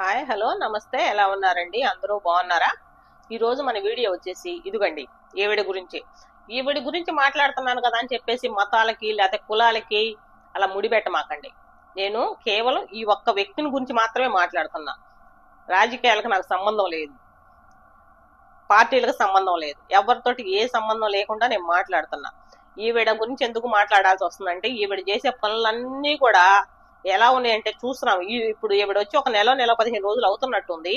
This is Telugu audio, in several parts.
హాయ్ హలో నమస్తే. ఎలా ఉన్నారండి? అందరూ బాగున్నారా? ఈ రోజు మన వీడియో వచ్చేసి ఇదిగండి ఈవిడ గురించి. ఈవిడ గురించి మాట్లాడుతున్నాను కదా అని చెప్పేసి మతాలకి లేకపోతే కులాలకి అలా ముడిపెట్టమాకండి. నేను కేవలం ఈ ఒక్క వ్యక్తిని గురించి మాత్రమే మాట్లాడుతున్నా. రాజకీయాలకు నాకు సంబంధం లేదు. పార్టీలకు సంబంధం లేదు. ఎవరితోటి ఏ సంబంధం లేకుండా నేను మాట్లాడుతున్నా. ఈవిడ గురించి ఎందుకు మాట్లాడాల్సి వస్తుందంటే ఈవిడ చేసే పనులన్నీ కూడా ఎలా ఉన్నాయంటే చూస్తున్నాం. ఇప్పుడు ఈవిడ వచ్చి ఒక నెల నెల పదిహేను రోజులు అవుతున్నట్టుంది.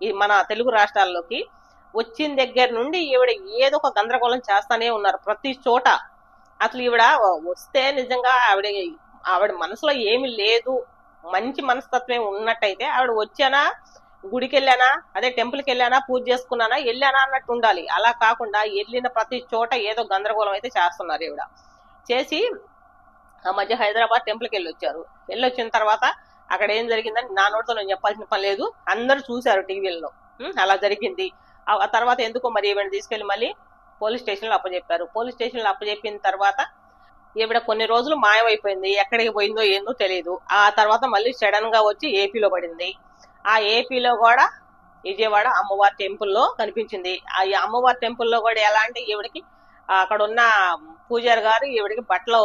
ఈ మన తెలుగు రాష్ట్రాల్లోకి వచ్చిన దగ్గర నుండి ఈవిడ ఏదో ఒక గందరగోళం చేస్తానే ఉన్నారు ప్రతి చోట. అసలు ఈవిడ వస్తే నిజంగా ఆవిడ ఆవిడ మనసులో ఏమి లేదు. మంచి మనస్తత్వం ఉన్నట్టయితే ఆవిడ వచ్చానా గుడికి వెళ్ళానా అదే టెంపుల్కి వెళ్ళానా పూజ చేసుకున్నానా వెళ్ళానా అన్నట్టు ఉండాలి. అలా కాకుండా వెళ్ళిన ప్రతి చోట ఏదో గందరగోళం అయితే చేస్తున్నారు ఈవిడ. చేసి ఆ మధ్య హైదరాబాద్ టెంపుల్కి వెళ్ళి వచ్చారు వెళ్ళి వచ్చిన తర్వాత అక్కడ ఏం జరిగిందని నా నోటితో నేను చెప్పాల్సిన పని లేదు. అందరూ చూశారు టీవీలలో. అలా జరిగింది. ఆ తర్వాత ఎందుకో మరి ఈవిడ తీసుకెళ్ళి మళ్ళీ పోలీస్ స్టేషన్లో అప్పచెప్పారు పోలీస్ స్టేషన్లో అప్పచెప్పిన తర్వాత ఈవిడ కొన్ని రోజులు మాయమైపోయింది. ఎక్కడికి పోయిందో ఏందో తెలియదు ఆ తర్వాత మళ్ళీ సడన్గా వచ్చి ఏపీలో పడింది. ఆ ఏపీలో కూడా విజయవాడ అమ్మవారి టెంపుల్లో కనిపించింది. ఆ అమ్మవారి టెంపుల్లో కూడా ఎలా అంటే ఈవిడకి అక్కడ ఉన్న పూజారి గారు ఈవిడికి బట్టలు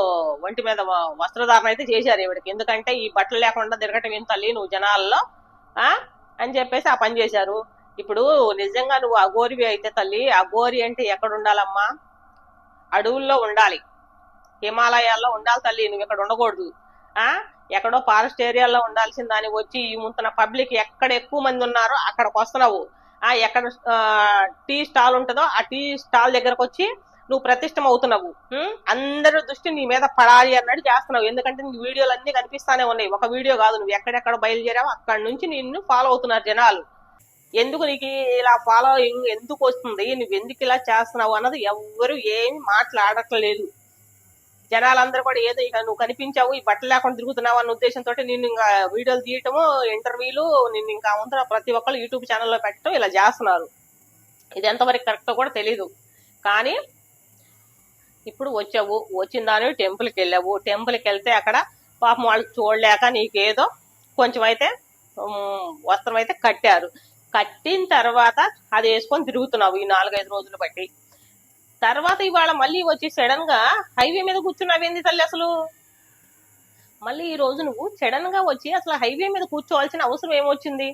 ఒంటి మీద వస్త్రధారణ అయితే చేశారు ఈవిడికి. ఎందుకంటే ఈ బట్టలు లేకుండా తిరగటం ఏం తల్లి నువ్వు జనాల్లో ఆ? అని చెప్పేసి ఆ పని చేశారు. ఇప్పుడు నిజంగా నువ్వు అఘోరివి అయితే తల్లి అఘోరి అంటే ఎక్కడ ఉండాలమ్మా అడవుల్లో ఉండాలి. హిమాలయాల్లో ఉండాలి తల్లి నువ్వు ఇక్కడ ఉండకూడదు. ఆ? ఎక్కడో ఫారెస్ట్ ఏరియాలో ఉండాల్సిన దాని వచ్చి ఈ ముంతన పబ్లిక్ ఎక్కడ ఎక్కువ మంది ఉన్నారో అక్కడికి వస్తున్నావు. ఆ ఎక్కడ టీ స్టాల్ ఉంటుందో ఆ టీ స్టాల్ దగ్గరకు వచ్చి నువ్వు ప్రతిష్టం అవుతున్నావు అందరూ అందరి దృష్టి నీ మీద పడాలి అన్నట్టు చేస్తున్నావు. ఎందుకంటే నీ వీడియోలు అన్ని కనిపిస్తానే ఉన్నాయి. ఒక వీడియో కాదు నువ్వు ఎక్కడెక్కడ బయలుదేరావు అక్కడ నుంచి నిన్ను ఫాలో అవుతున్నారు జనాలు. ఎందుకు నీకు ఇలా ఫాలో ఎందుకు వస్తుంది? నువ్వు ఎందుకు ఇలా చేస్తున్నావు అన్నది ఎవ్వరు ఏమి మాట్లాడట్లేదు. జనాలందరూ కూడా ఏదో ఇక నువ్వు కనిపించావు ఈ బట్టలు లేకుండా తిరుగుతున్నావు అన్న ఉద్దేశంతో నిన్ను ఇంకా వీడియోలు తీయటము ఇంటర్వ్యూలు నిన్ను ఇంకా ముందర ప్రతి ఒక్కరు యూట్యూబ్ ఛానల్లో పెట్టడం ఇలా చేస్తున్నారు. ఇది ఎంతవరకు కరెక్టో కూడా తెలీదు. కానీ ఇప్పుడు వచ్చావు వచ్చిన దాని టెంపుల్కి వెళ్ళావు. టెంపుల్కి వెళ్తే అక్కడ పాపం వాళ్ళు చూడలేక నీకేదో కొంచెం అయితే వస్త్రం అయితే కట్టారు. కట్టిన తర్వాత అది వేసుకొని తిరుగుతున్నావు ఈ నాలుగైదు రోజులు బట్టి. తర్వాత ఇవాళ మళ్ళీ వచ్చి సడన్గా హైవే మీద కూర్చున్నావేంది తల్లి అసలు? మళ్ళీ ఈ రోజు నువ్వు సడన్గా వచ్చి అసలు హైవే మీద కూర్చోవాల్సిన అవసరం ఏమొచ్చింది?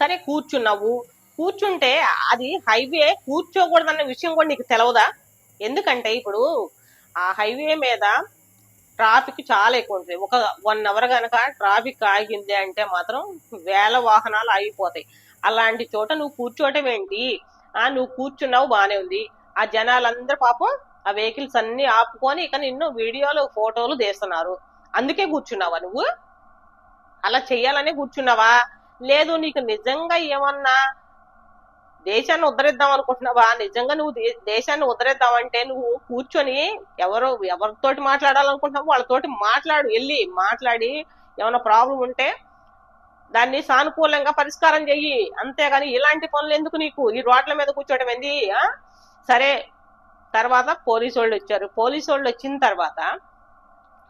సరే కూర్చున్నావు. కూర్చుంటే అది హైవే కూర్చోకూడదన్న విషయం కూడా నీకు తెలవదా? ఎందుకంటే ఇప్పుడు ఆ హైవే మీద ట్రాఫిక్ చాలా ఎక్కువ ఉంటుంది. ఒక వన్ అవర్ కనుక ట్రాఫిక్ ఆగింది అంటే మాత్రం వేల వాహనాలు ఆగిపోతాయి. అలాంటి చోట నువ్వు కూర్చోవటం ఏంటి? ఆ నువ్వు కూర్చున్నావు బానే ఉంది. ఆ జనాలందరూ పాపం ఆ వెహికల్స్ అన్ని ఆపుకొని ఇక నిన్ను వీడియోలు ఫోటోలు తీస్తున్నారు. అందుకే కూర్చున్నావా నువ్వు? అలా చెయ్యాలనే కూర్చున్నావా? లేదు నీకు నిజంగా ఏమన్నా దేశాన్ని ఉద్ధరిద్దాం అనుకుంటున్నావా? నిజంగా నువ్వు దే- దేశాన్ని ఉద్ధరిద్దామంటే నువ్వు కూర్చొని ఎవరో ఎవరితోటి మాట్లాడాలనుకుంటున్నావు వాళ్ళతోటి మాట్లాడు వెళ్ళి మాట్లాడి ఏమైనా ప్రాబ్లం ఉంటే దాన్ని సానుకూలంగా పరిష్కారం చెయ్యి. అంతేగాని ఇలాంటి పనులు ఎందుకు నీకు? ఈ రోడ్ల మీద కూర్చోవడం ఏంది? సరే తర్వాత పోలీసు వాళ్ళు వచ్చారు. పోలీసు వాళ్ళు వచ్చిన తర్వాత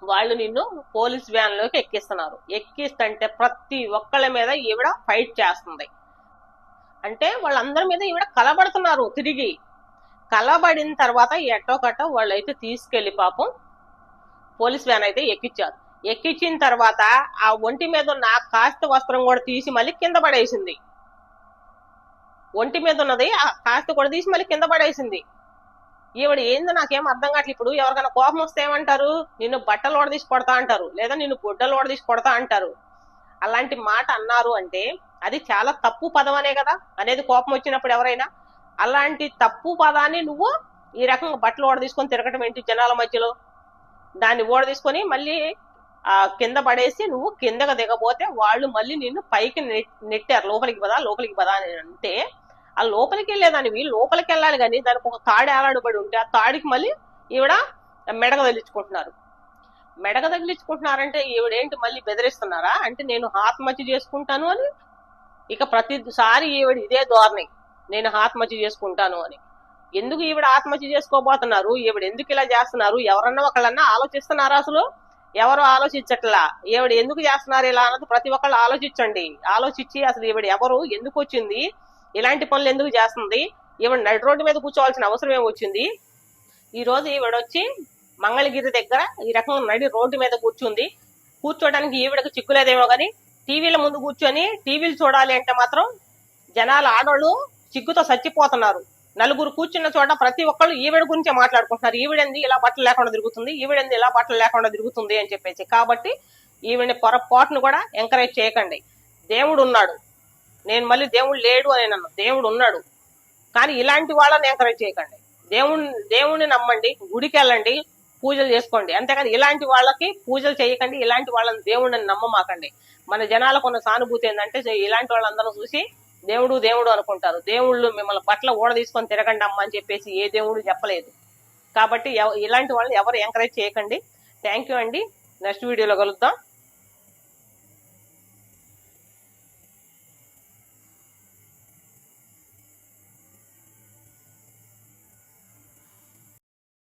వాళ్ళు నిన్ను పోలీస్ వ్యాన్లోకి ఎక్కిస్తున్నారు. ఎక్కిస్తుంటే ప్రతి ఒక్కళ్ళ మీద ఈవిడ ఫైట్ చేస్తుంది. అంటే వాళ్ళందరి మీద ఈవిడ కలబడుతున్నారు తిరిగి. కలబడిన తర్వాత ఎట్టో కట్టో వాళ్ళైతే తీసుకెళ్ళి పాపం పోలీస్ వ్యాన్ అయితే ఎక్కించారు ఎక్కించిన తర్వాత ఆ ఒంటి మీద ఉన్న కాస్త వస్త్రం కూడా తీసి మళ్ళీ కింద పడేసింది. ఒంటి మీద ఉన్నది ఆ కాస్త కూడా తీసి మళ్ళీ కింద పడేసింది. ఈవిడ ఏందో నాకేం అర్థం కావట్లేదు ఇప్పుడు ఎవరికైనా కోపం వస్తే ఏమంటారు? నిన్ను బట్టలు ఓడదీసి కొడతా అంటారు లేదా నిన్ను గుడ్డలు ఓడదీసి కొడతా అంటారు. అలాంటి మాట అన్నారు అంటే అది చాలా తప్పు పదం అనే కదా? అనేది కోపం వచ్చినప్పుడు ఎవరైనా? అలాంటి తప్పు పదాన్ని నువ్వు ఈ రకంగా బట్టలు ఓడ తీసుకొని తిరగటం ఏంటి జనాల మధ్యలో? దాన్ని ఓడ తీసుకొని మళ్ళీ ఆ కింద పడేసి నువ్వు కిందకు దిగబోతే వాళ్ళు మళ్ళీ నిన్ను పైకి నెట్- నెట్టారు. లోపలికి పదా లోపలికి పదా అని అంటే ఆ లోపలికి వెళ్ళేదానివి. లోపలికి వెళ్ళాలి కానీ దానికి ఒక తాడు ఏలాడబడి ఉంటే ఆ తాడికి మళ్ళీ ఈవిడ మెడగ తగిలించుకుంటున్నారు. మెడగ తగిలించుకుంటున్నారంటే ఈవిడేంటి మళ్ళీ బెదిరిస్తున్నారా? అంటే నేను ఆత్మహత్య చేసుకుంటాను అని ఇక ప్రతిసారి ఈవిడ ఇదే ధోరణి. నేను ఆత్మహత్య చేసుకుంటాను అని. ఎందుకు ఈవిడ ఆత్మహత్య చేసుకోబోతున్నారు? ఈవిడ ఎందుకు ఇలా చేస్తున్నారు? ఎవరన్నా ఒకళ్ళన్నా ఆలోచిస్తున్నారా అసలు? ఎవరు ఆలోచించట్లా? ఈవిడ ఎందుకు చేస్తున్నారు ఇలా అన్నది ప్రతి ఒక్కళ్ళు ఆలోచించండి. ఆలోచించి అసలు ఈవిడ ఎవరు? ఎందుకు వచ్చింది? ఇలాంటి పనులు ఎందుకు చేస్తుంది? ఈవిడ నడి రోడ్డు మీద కూర్చోవాల్సిన అవసరం ఏమి వచ్చింది? ఈ రోజు ఈవిడ వచ్చి మంగళగిరి దగ్గర ఈ రకం నడి రోడ్డు మీద కూర్చుంది. కూర్చోడానికి ఈవిడకు చిక్కులేదేమో కానీ టీవీల ముందు కూర్చొని టీవీలు చూడాలి అంటే మాత్రం జనాల ఆడవాళ్ళు చిగ్గుతో చచ్చిపోతున్నారు. నలుగురు కూర్చున్న చోట ప్రతి ఒక్కళ్ళు ఈవిడ గురించే మాట్లాడుకుంటున్నారు. ఈవిడంది ఇలా బట్టలు లేకుండా తిరుగుతుంది? ఈవిడంది ఇలా బట్టలు లేకుండా తిరుగుతుంది అని చెప్పేసి. కాబట్టి ఈవిడని పొరపాటును కూడా ఎంకరేజ్ చేయకండి. దేవుడు ఉన్నాడు. నేను మళ్ళీ దేవుడు లేడు అని నన్ను దేవుడు ఉన్నాడు. కానీ ఇలాంటి వాళ్ళని ఎంకరేజ్ చేయకండి. దేవుని దేవుణ్ణి నమ్మండి. గుడికి వెళ్ళండి పూజలు చేసుకోండి. అంతేకాని ఇలాంటి వాళ్ళకి పూజలు చేయకండి. ఇలాంటి వాళ్ళని దేవుడిని నమ్మమాకండి. మన జనాలకు ఉన్న సానుభూతి ఏంటంటే ఇలాంటి వాళ్ళందరూ చూసి దేవుడు దేవుడు అనుకుంటారు. దేవుళ్ళు మిమ్మల్ని బట్టలు ఊడ తీసుకొని తిరగండి అమ్మ అని చెప్పేసి ఏ దేవుడు చెప్పలేదు. కాబట్టి ఎవ- ఇలాంటి వాళ్ళని ఎవరు ఎంకరేజ్ చేయకండి. థ్యాంక్ యూ అండి. నెక్స్ట్ వీడియోలో కలుద్దాం.